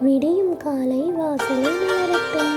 விடியும் காலை வாசலில் வரட்டும்